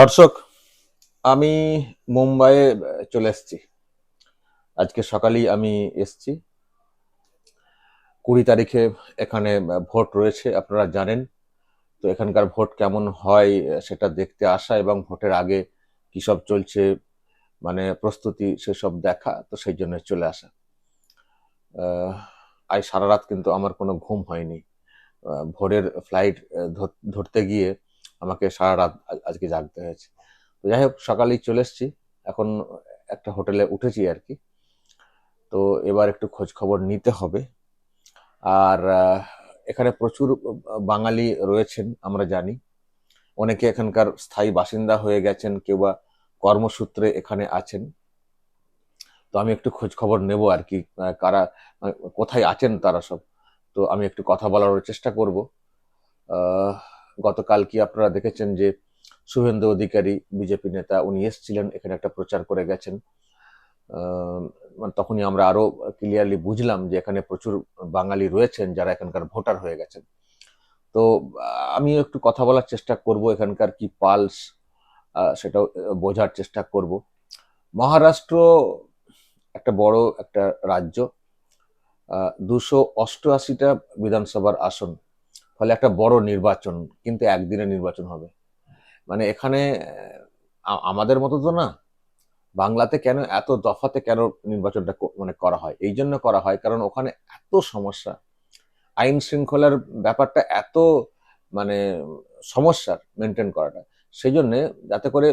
দর্শক, আমি মুম্বাইয়ে চলে এসেছি। আজকে সকালেই আমি এসছি। কুড়ি তারিখে এখানে ভোট রয়েছে, আপনারা জানেন। তো এখানকার ভোট কেমন হয় সেটা দেখতে আসা এবং ভোটের আগে কী সব চলছে মানে প্রস্তুতি সেসব দেখা, তো সেই জন্য চলে আসা। আজ সারা রাত কিন্তু আমার কোনো ঘুম হয়নি। ভোরের ফ্লাইট ধরতে গিয়ে আমাকে সারা রাত আজকে জাগতে হয়েছে। তো যাই হোক, সকালেই চলে এসেছি। এখন একটা হোটেলে উঠেছি আর কি। তো এবার একটু খোঁজ খবর নিতে হবে। আর এখানে প্রচুর বাঙালি রয়েছেন, আমরা জানি। অনেকে এখানকার স্থায়ী বাসিন্দা হয়ে গেছেন, কেউ বা কর্মসূত্রে এখানে আছেন। তো আমি একটু খোঁজ খবর নেব আর কি কারা কোথায় আছেন তারা সব। তো আমি একটু কথা বলার চেষ্টা করব। গতকাল কি আপনারা দেখেছেন যে শুভেন্দু অধিকারী, বিজেপি নেতা, উনি এসেছিলেন, এখানে একটা প্রচার করে গেছেন। মানে তখনই আমরা আরও ক্লিয়ারলি বুঝলাম যে এখানে প্রচুর বাঙালি রয়েছেন যারা এখানকার ভোটার হয়ে গেছেন। তো, আমি একটু কথা বলার চেষ্টা করব, এখানকার কি পালস সেটাও বোঝার চেষ্টা করব। মহারাষ্ট্র একটা বড় একটা রাজ্য দুশো অষ্টআশিটা বিধানসভার আসন। ফলে একটা বড় নির্বাচন, কিন্তু একদিনে নির্বাচন হবে। মানে এখানে আমাদের মতো তো না, বাংলাতে কেন, এত দফাতে কেন নির্বাচনটা মানে করা হয়? এই জন্য করা হয় কারণ ওখানে এত সমস্যা। আইন শৃঙ্খলার ব্যাপারটা এত মানে সমস্যার মেনটেন করাটা। সেই জন্য যাতে করে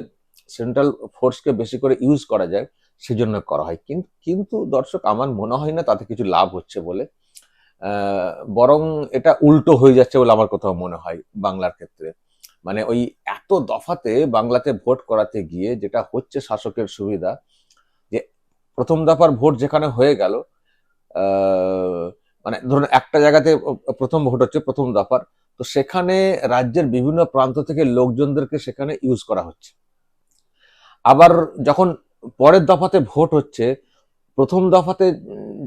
সেন্ট্রাল ফোর্সকে বেশি করে ইউজ করা যায় সেই জন্য করা হয়। কিন্তু কিন্তু দর্শক, আমার মনে হয় না তাতে কিছু লাভ হচ্ছে বলে বরং এটা উল্টো হয়ে যাচ্ছে বলে আমার কোথাও মনে হয় বাংলার ক্ষেত্রে। মানে ওই এত দফাতে বাংলাতে ভোট করাতে গিয়ে যেটা হচ্ছে শাসকের সুবিধা, যে প্রথম দফার ভোট যেখানে হয়ে গেল মানে ধরুন একটা জায়গাতে প্রথম ভোট হচ্ছে প্রথম দফার, তো সেখানে রাজ্যের বিভিন্ন প্রান্ত থেকে লোকজনদেরকে সেখানে ইউজ করা হচ্ছে। আবার যখন পরের দফাতে ভোট হচ্ছে, প্রথম দফাতে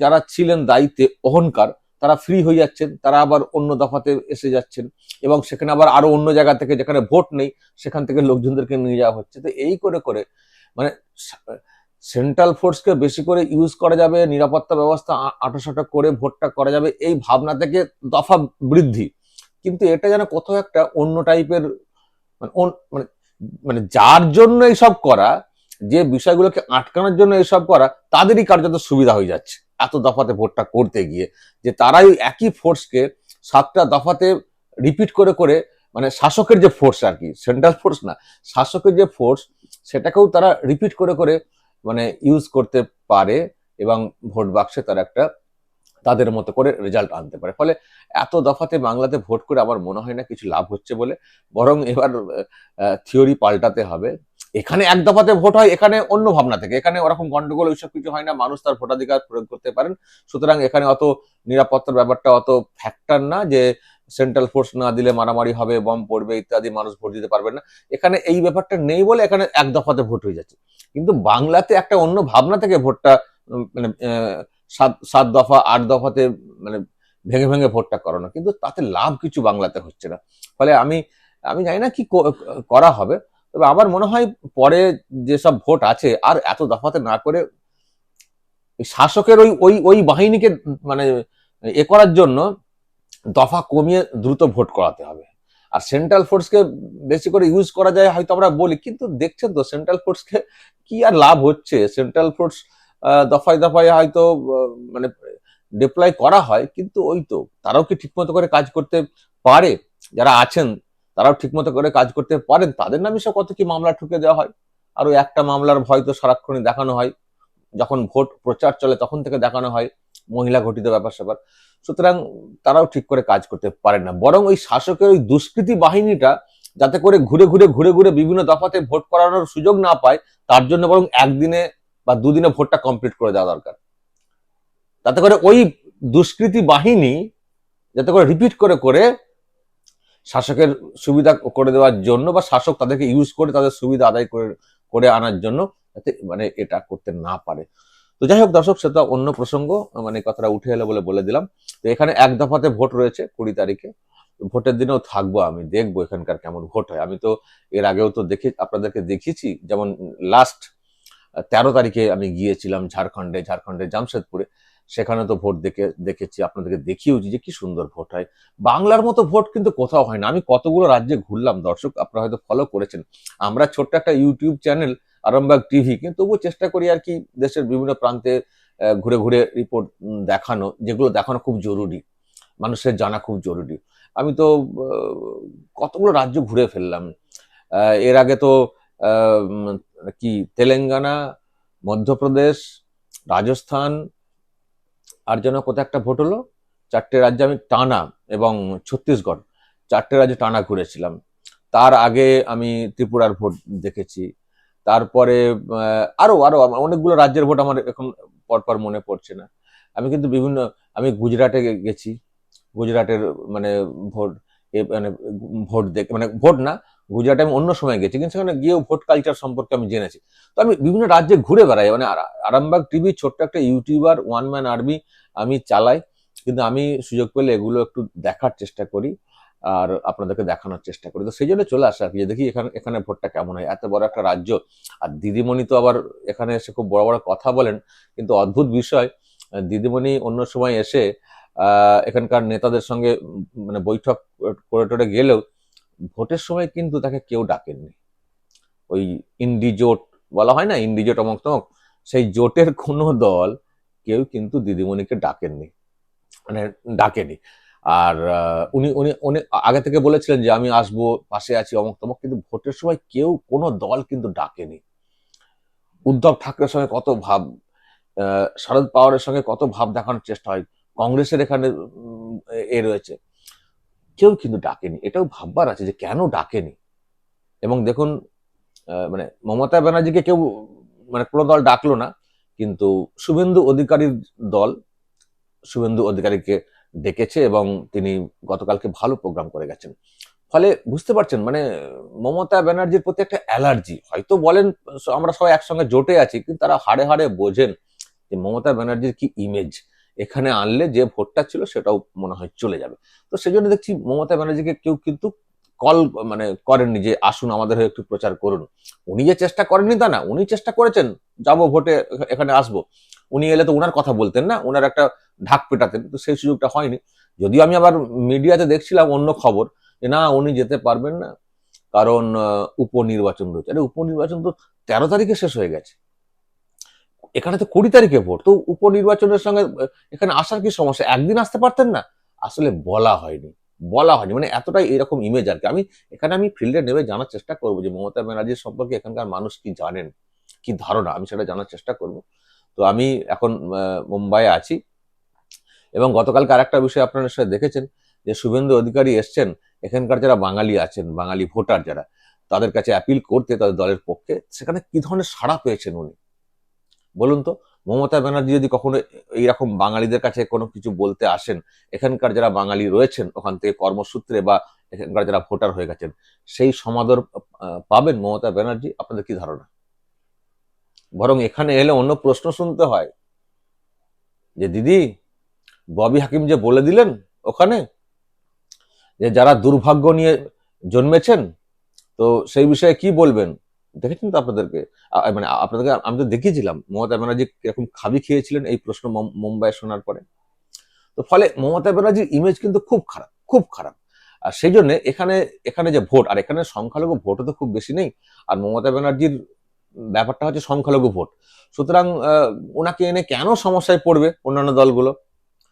যারা ছিলেন দায়িত্বে, অহংকার তারা ফ্রি হয়ে যাচ্ছেন, তারা আবার অন্য দফাতে এসে যাচ্ছেন এবং সেখানে আবার আরও অন্য জায়গা থেকে যেখানে ভোট নেই, সেখান থেকে লোকজনদেরকে নিয়ে যাওয়া হচ্ছে। তো এই করে করে মানে সেন্ট্রাল ফোর্সকে বেশি করে ইউজ করা যাবে, নিরাপত্তা ব্যবস্থা আটোসাটো করে ভোটটা করা যাবে, এই ভাবনা থেকে দফা বৃদ্ধি। কিন্তু এটা যেন কোথাও একটা অন্য টাইপের মানে মানে মানে যার জন্য এইসব করা, যে বিষয়গুলোকে আটকানোর জন্য এসব করা, তাদেরই কার্যত সুবিধা হয়ে যাচ্ছে। এত দফাতে ভোটটা করতে গিয়ে, যে তারাই একই ফোর্সকে সাতটা দফাতে রিপিট করে করে মানে শাসকের যে ফোর্স আর কি সেন্ট্রাল ফোর্স না, শাসকের যে ফোর্স সেটাকেও তারা রিপিট করে করে মানে ইউজ করতে পারে এবং ভোট বাক্সে তারা একটা তাদের মতো করে রেজাল্ট আনতে পারে। ফলে এত দফাতে বাংলাতে ভোট করে আমার মনে হয় না কিছু লাভ হচ্ছে বলে, বরং এবার থিওরি পাল্টাতে হবে। এখানে এক দফাতে ভোট হয়, এখানে অন্য ভাবনা থেকে। এখানে ওরকম গন্ডগোল, ওইসব কিছু হয় না, মানুষ তার ভোটাধিকার প্রয়োগ করতে পারেন। সুতরাং এখানে অত নিরাপত্তার ব্যাপারটা অত ফ্যাক্টর না যে সেন্ট্রাল ফোর্স না দিলে মারামারি হবে বম পড়বে ইত্যাদি, মানুষ ভোট দিতে পারবে না। এখানে এই ব্যাপারটা নেই বলে এখানে এক দফাতে ভোট হয়ে যাচ্ছে। কিন্তু বাংলাতে একটা অন্য ভাবনা থেকে ভোটটা মানে সাত সাত দফা, আট দফাতে মানে ভেঙে ভেঙে ভোটটা করানো। কিন্তু তাতে লাভ কিছু বাংলাতে হচ্ছে না। ফলে আমি আমি জানি না ক- করা হবে। তবে আমার মনে হয় পরে যেসব ভোট আছে, আর এত দফাতে না করে শাসকের ওই ওই ওই বাহিনীকে মানে এ করার জন্য দফা কমিয়ে দ্রুত ভোট করাতে হবে। আর সেন্ট্রাল ফোর্সকে বেশি করে ইউজ করা যায় হয়তো আমরা বলি, কিন্তু দেখছেন তো সেন্ট্রাল ফোর্সকে কি আর লাভ হচ্ছে? সেন্ট্রাল ফোর্স দফায় দফায় হয়তো মানে ডিপ্লয় করা হয়, কিন্তু ওই তো, তারাও কি ঠিকমতো করে কাজ করতে পারে? যারা আছেন তারাও ঠিকমতো করে কাজ করতে পারেন। তাদের নামে সব কত কি মামলা ঠুকে দেওয়া হয়? আর ওই একটা মামলার ভয় তো সারাক্ষণই দেখানো হয়। যখন ভোট প্রচার চলে তখন থেকে দেখানো হয়, মহিলা ঘটিত ব্যাপার স্যাপার। সুতরাং তারাও ঠিক করে কাজ করতে পারেন না। বরং ওই শাসকের ওই দুষ্কৃতী বাহিনীটা যাতে করে ঘুরে ঘুরে ঘুরে ঘুরে বিভিন্ন দফাতে ভোট করানোর সুযোগ না পায়, তার জন্য বরং একদিনে বা দুদিনে ভোটটা কমপ্লিট করে দেওয়া দরকার। তাতে করে ওই দুষ্কৃতী বাহিনী যাতে করে রিপিট করে করে শাসকের সুবিধা করে দেওয়ার জন্য বা শাসক তাদেরকে ইউজ করে তাদের সুবিধা আদায় করে করে আনার জন্য যাতে মানে এটা করতে না পারে। তো যাই হোক দর্শক, সেটা অন্য প্রসঙ্গ মানে কথাটা উঠে এলো বলে বলে দিলাম। তো এখানে এক দফাতে ভোট রয়েছে কুড়ি তারিখে। ভোটের দিনেও থাকব আমি, দেখব এখানকার কেমন ভোট হয়। আমি তো এর আগেও তো দেখে, আপনাদেরকে দেখিয়েছি, যেমন লাস্ট তেরো তারিখে আমি গিয়েছিলাম ঝাড়খণ্ডে, ঝাড়খণ্ডের জামশেদপুরে। সেখানে তো ভোট দেখে, দেখেছি, আপনাদেরকে দেখিয়েছি যে কি সুন্দর ভোট হয়। বাংলার মতো ভোট কিন্তু কোথাও হয় না। আমি কতগুলো রাজ্যে ঘুরলাম, দর্শক আপনারা হয়তো ফলো করেছেন। আমরা ছোট্ট একটা ইউটিউব চ্যানেল আরামবাগ টিভি কিন্তু তবুও চেষ্টা করি আর কি দেশের বিভিন্ন প্রান্তে ঘুরে ঘুরে রিপোর্ট দেখানো, যেগুলো দেখানো খুব জরুরি। মানুষের জানা খুব জরুরি। আমি তো কতগুলো রাজ্য ঘুরে ফেললাম। এর আগে তো কি তেলেঙ্গানা, মধ্যপ্রদেশ, রাজস্থান আর যেন কোথায় একটা ভোট হলো, চারটে রাজ্যে আমি টানা এবং ছত্তিশগড়, চারটে রাজ্যে টানা ঘুরেছিলাম। তার আগে আমি ত্রিপুরার ভোট দেখেছি। তারপরে আরও আরও অনেকগুলো রাজ্যের ভোট আমার এখন পরপর মনে পড়ছে না। আমি কিন্তু বিভিন্ন, আমি গুজরাটে গেছি। গুজরাটের মানে ভোট মানে ভোট দেখ মানে ভোট না গুজরাটে আমি অন্য সময় গেছি, কিন্তু সেখানে গিয়েও ভোট কালচার সম্পর্কে আমি জেনেছি। তো আমি বিভিন্ন রাজ্যে ঘুরে বেড়াই মানে আরা- আরামবাগ টিভি ছোট্ট একটা ইউটিউবার ওয়ান ম্যান আর্মি আমি চালাই, কিন্তু আমি সুযোগ পেলে এগুলো একটু দেখার চেষ্টা করি, আর আপনাদেরকে দেখানোর চেষ্টা করি। তো সেই জন্য চলে আসা আর কি দেখি এখানে এখানে ভোটটা কেমন হয়। এত বড় একটা রাজ্য, আর দিদিমণি তো আবার এখানে এসে খুব বড় বড় কথা বলেন, কিন্তু অদ্ভুত বিষয়, দিদিমণি অন্য সময় এসে এখানকার নেতাদের সঙ্গে মানে বৈঠক করে টোরে গেলেও ভোটের সময় কিন্তু তাকে কেউ ডাকেননি। ওই ইন্ডি জোট বলা হয় না, ইন্ডি জোট অমক তমক, সেই জোটের কোনো দল কেউ কিন্তু দিদিমণিকে ডাকেননি মানে ডাকেনি। আর উনি উনি উনি আগে থেকে বলেছিলেন যে আমি আসব, পাশে আছি, অমক তমক, কিন্তু ভোটের সময় কেউ কোনো দল কিন্তু ডাকেনি। উদ্ধব ঠাকরের সঙ্গে কত ভাব শরদ পাওয়ারের সঙ্গে কত ভাব দেখানোর চেষ্টা হয়, কংগ্রেসের এখানে এ রয়েছে। কেউ কিন্তু ডাকেনি। এটাও ভাববার আছে যে কেন ডাকেনি? এবং দেখুন মানে মমতা ব্যানার্জিকে কেউ মানে কোনো দল ডাকলো না, কিন্তু শুভেন্দু অধিকারীর দল, শুভেন্দু অধিকারীকে ডেকেছে এবং তিনি গতকালকে ভালো প্রোগ্রাম করে গেছেন। ফলে বুঝতে পারছেন মানে মমতা ব্যানার্জির প্রতি একটা অ্যালার্জি। হয়তো বলেন, আমরা সবাই একসঙ্গে জোটে আছি, কিন্তু তারা হাড়ে হাড়ে বোঝেন যে মমতা ব্যানার্জির কি ইমেজ এখানে আনলে যে ভোটটা ছিল সেটাও মনে হয় চলে যাবে। তো সেই জন্য দেখছি মমতা ব্যানার্জিকে কেউ কিন্তু কল মানে করেননি যে আসুন আমাদের হয়ে একটু প্রচার করুন। উনি যে চেষ্টা করেননি তা না, উনি চেষ্টা করেছেন, যাব ভোটে, এখানে আসব। উনি এলে তো ওনার কথা বলতেন না ওনার একটা ঢাক পেটাতেন, তো সেই সুযোগটা হয়নি। যদিও আমি আবার মিডিয়াতে দেখছিলাম অন্য খবর যে না, উনি যেতে পারবেন না, কারণ উপনির্বাচন রয়েছে। আরে উপনির্বাচন তো তেরো তারিখে শেষ হয়ে গেছে। এখানে তো কুড়ি তারিখে ভোট। তো উপনির্বাচনের সঙ্গে এখানে আসার কি সমস্যা? একদিন আসতে পারতেন না? আসলে বলা হয়নি। বলা হয়নি। মানে এতটাই এরকম ইমেজ আর কি। আমি এখানে আমি ফিল্ডে নেমে জানার চেষ্টা করব যে মমতা ব্যানার্জির সম্পর্কে এখানকার মানুষ কি জানেন? কি ধারণা? আমি সেটা জানার চেষ্টা করব। তো আমি এখন মুম্বাইয়ে আছি। এবং গতকালকে আরেকটা বিষয় আপনারা সাথে দেখেছেন, যে শুভেন্দু অধিকারী এসছেন। এখানকার যারা বাঙালি আছেন, বাঙালি ভোটার যারা, তাদের কাছে অ্যাপিল করতে তাদের দলের পক্ষে। সেখানে কি ধরনের সাড়া পেয়েছেন উনি? বলুন তো, মমতা ব্যানার্জি যদি কখনো এইরকম বাঙালিদের কাছে কোনো কিছু বলতে আসেন, এখানকার যারা বাঙালি রয়েছেন, ওখান থেকে কর্মসূত্রে বা এখানকার যারা ভোটার হয়ে গেছেন, সেই সমাদর পাবেন মমতা ব্যানার্জি? আপনাদের কি ধারণা? বরং এখানে এলে অন্য প্রশ্ন শুনতে হয়। যে দিদি, ববি হাকিম যে বলে দিলেন ওখানে, যে যারা দুর্ভাগ্য নিয়ে জন্মেছেন, তো সেই বিষয়ে কি বলবেন? দেখেছেন তো আপনাদেরকে? মানে আপনাদেরকে আমি তো দেখিয়েছিলাম। মমতা ব্যানার্জি কীরকম খাবি খেয়েছিলেন এই প্রশ্ন মুম- মুম্বাইয়ে শোনার পরে। তো ফলে মমতা ব্যানার্জির ইমেজ কিন্তু খুব খারাপ খুব খারাপ। আর সেই জন্য এখানে এখানে যে ভোট, আর এখানে সংখ্যালঘু ভোটও তো খুব বেশি নেই। আর মমতা ব্যানার্জির ব্যাপারটা হচ্ছে সংখ্যালঘু ভোট। সুতরাং ওনাকে এনে কেন সমস্যায় পড়বে অন্যান্য দলগুলো?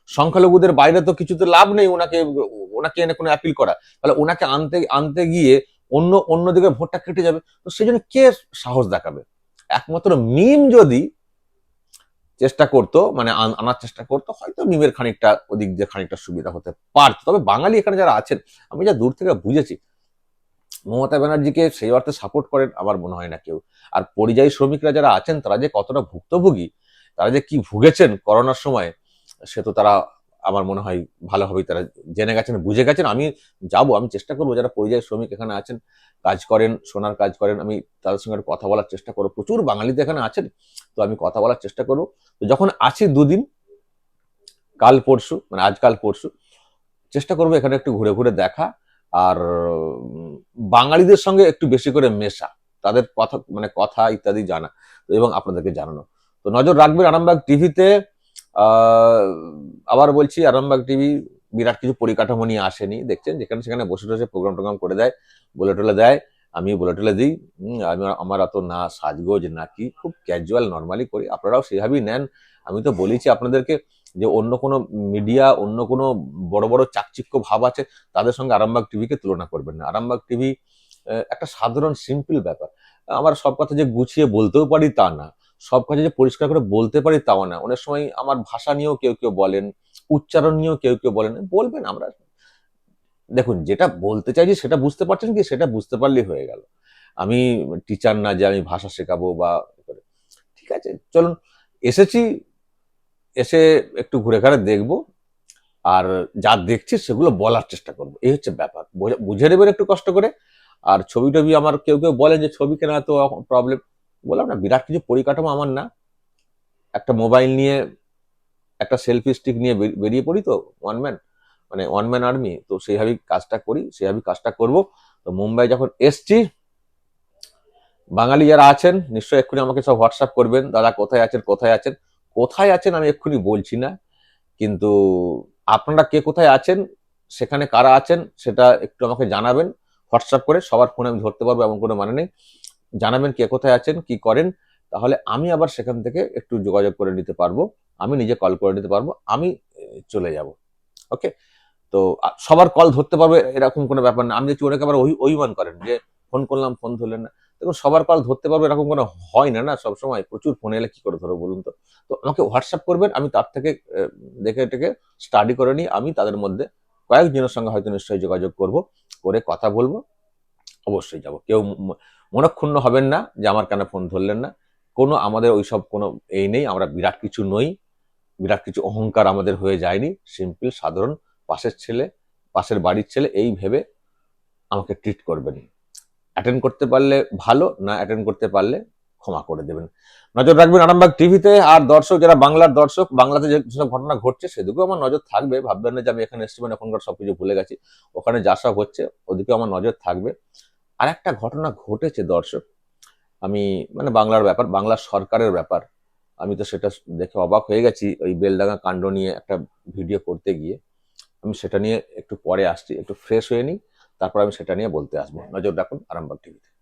সংখ্যালঘুদের বাইরে তো কিছুতে লাভ নেই ওনাকে ওনাকে এনে কোনো অ্যাপিল করা। তাহলে ওনাকে আনতে আনতে গিয়ে অন্য, অন্যদিকে ভোটটা কেটে যাবে। তো সেই জন্য কে সাহস দেখাবে? একমাত্র মিম যদি চেষ্টা করতো মানে আনার চেষ্টা করতো, হয়তো মিমের খানিকটা, ওদিক দিয়ে খানিকটা সুবিধা হতে পারতো। তবে বাঙালি এখানে যারা আছেন, আমি যা দূর থেকে বুঝেছি, মমতা ব্যানার্জিকে সেই অর্থে সাপোর্ট করেন আমার মনে হয় না কেউ। আর পরিযায়ী শ্রমিকরা যারা আছেন, তারা যে কতটা ভুক্তভোগী, তারা যে কি ভুগেছেন করোনার সময়, সে তো তারা আমার মনে হয় ভালো ভালোভাবেই তারা জেনে গেছেন, বুঝে গেছেন, আমি যাব, আমি চেষ্টা করব, যারা পরিযায়ী শ্রমিক এখানে আছেন, কাজ করেন, সোনার কাজ করেন, আমি তাদের সঙ্গে কথা বলার চেষ্টা করব। প্রচুর বাঙালিতে এখানে আছেন, তো আমি কথা বলার চেষ্টা করব। তো যখন আছি দুদিন, কাল পরশু মানে আজকাল পরশু, চেষ্টা করব এখানে একটু ঘুরে ঘুরে দেখা, আর বাঙালিদের সঙ্গে একটু বেশি করে মেশা, তাদের কথা মানে কথা ইত্যাদি জানা, এবং আপনাদেরকে জানানো। তো নজর রাখবেন, আরামবাগ টিভিতে আবার বলছি, আরামবাগ টিভি বিরাট কিছু পরিকাঠামো নিয়ে আসেনি। দেখছেন, যেখানে সেখানে বসে বসে প্রোগ্রাম টোগ্রাম করে দেয় বলে টলে দেয়, আমি বলে টলে দিই আমি আমার অত না সাজগোজ, না কি, খুব ক্যাজুয়াল নর্মালি করি। আপনারাও সেভাবেই নেন। আমি তো বলেছি আপনাদেরকে যে অন্য কোনো মিডিয়া অন্য কোনো বড় বড় চাকচিক্য ভাব আছে, তাদের সঙ্গে আরামবাগ টিভিকে তুলনা করবেন না। আরামবাগ টিভি একটা সাধারণ সিম্পল ব্যাপার। আমার সব কথা যে গুছিয়ে বলতেও পারি তা না। সব কাজে যে পরিষ্কার করে বলতে পারি তাও না। অনেক সময় আমার ভাষা নিয়েও কেউ কেউ বলেন, উচ্চারণ নিয়েও কেউ কেউ বলেন, বলবেন আমরা। দেখুন, যেটা বলতে চাইছি সেটা বুঝতে পারছেন কি, সেটা বুঝতে পারলেই হয়ে গেল। আমি টিচার না যে আমি ভাষা শেখাবো বা। ঠিক আছে, চলুন, এসেছি, এসে একটু ঘুরে ঘাড়ে দেখব আর যা দেখছি সেগুলো বলার চেষ্টা করব। এই হচ্ছে ব্যাপার। বুঝে নেবেন একটু কষ্ট করে। আর ছবি টবি আমার কেউ কেউ বলেন যে ছবি কেনা তো প্রবলেম বললাম না, বিরাট কিছু পরিকাঠামো আমার না। একটা মোবাইল নিয়ে, একটা সেলফি স্টিক নিয়ে বেরিয়ে পড়ি তো ওয়ান ম্যান মানে ওয়ান ম্যান আর্মি তো সেইভাবেই কাজটা করি, সেইভাবেই কাজটা করব। তো মুম্বাই যখন এসছি, বাঙালি যারা আছেন, নিশ্চয়ই এক্ষুনি আমাকে সব হোয়াটসঅ্যাপ করবেন, দাদা কোথায় আছেন কোথায় আছেন কোথায় আছেন আমি এক্ষুনি বলছি না, কিন্তু আপনারা কে কোথায় আছেন, সেখানে কারা আছেন, সেটা একটু আমাকে জানাবেন, হোয়াটসঅ্যাপ করে সবার ফোনে আমি ধরতে পারব এমন কোনো মানে নেই। জানাবেন কে কোথায় আছেন, কি করেন, তাহলে আমি আবার সেখান থেকে একটু যোগাযোগ করে নিতে পারব, আমি নিজে কল করে নিতে পারব, আমি চলে যাব। ওকে তো সবার কল ধরতে পারবে এরকম কোনো ব্যাপার না। আমি দেখছি অনেকে আবার অভিমান করেন যে ফোন করলাম ফোন ধরলেন না। দেখুন, সবার কল ধরতে পারবে এরকম কোনো হয় না না? সবসময় প্রচুর ফোন এলে কি করে ধরো বলুন তো? তো আমাকে হোয়াটসঅ্যাপ করবেন, আমি তার থেকে দেখে টেকে স্টাডি করে নিই, আমি তাদের মধ্যে কয়েকজনের সঙ্গে হয়তো নিশ্চয়ই যোগাযোগ করব, করে কথা বলব। অবশ্যই যাব। কেউ মনক্ষুণ্ণ হবেন না যে আমার কেন ফোন ধরলেন না। কোনো আমাদের ওইসব কোনো এই নেই, আমরা বিরাট কিছু নই। বিরাট কিছু অহংকার আমাদের হয়ে যায়নি। সিম্পল, সাধারণ, পাশের ছেলে, পাশের বাড়ির ছেলে এই ভেবে আমাকে ট্রিট করবেন। অ্যাটেন্ড করতে পারলে ভালো, না অ্যাটেন্ড করতে পারলে ক্ষমা করে দেবেন। নজর রাখবেন আরামবাগ টিভিতে। আর দর্শক, যারা বাংলার দর্শক, বাংলাতে যেসব ঘটনা ঘটছে সেদিকেও আমার নজর থাকবে। ভাববেন না যে আমি এখানে এসেছি মানে এখনকার সবকিছু ভুলে গেছি। ওখানে যা সব হচ্ছে, ওদিকেও আমার নজর থাকবে। আর একটা ঘটনা ঘটেছে, দর্শক। আমি মানে বাংলার ব্যাপার বাংলার সরকারের ব্যাপার। আমি তো সেটা দেখে অবাক হয়ে গেছি, ওই বেলডাঙ্গা কাণ্ড নিয়ে একটা ভিডিও করতে গিয়ে। আমি সেটা নিয়ে একটু পরে আসছি, একটু ফ্রেশ হয়ে নিই, তারপর আমি সেটা নিয়ে বলতে আসব। নজর রাখুন আরামবাগ টিভিতে।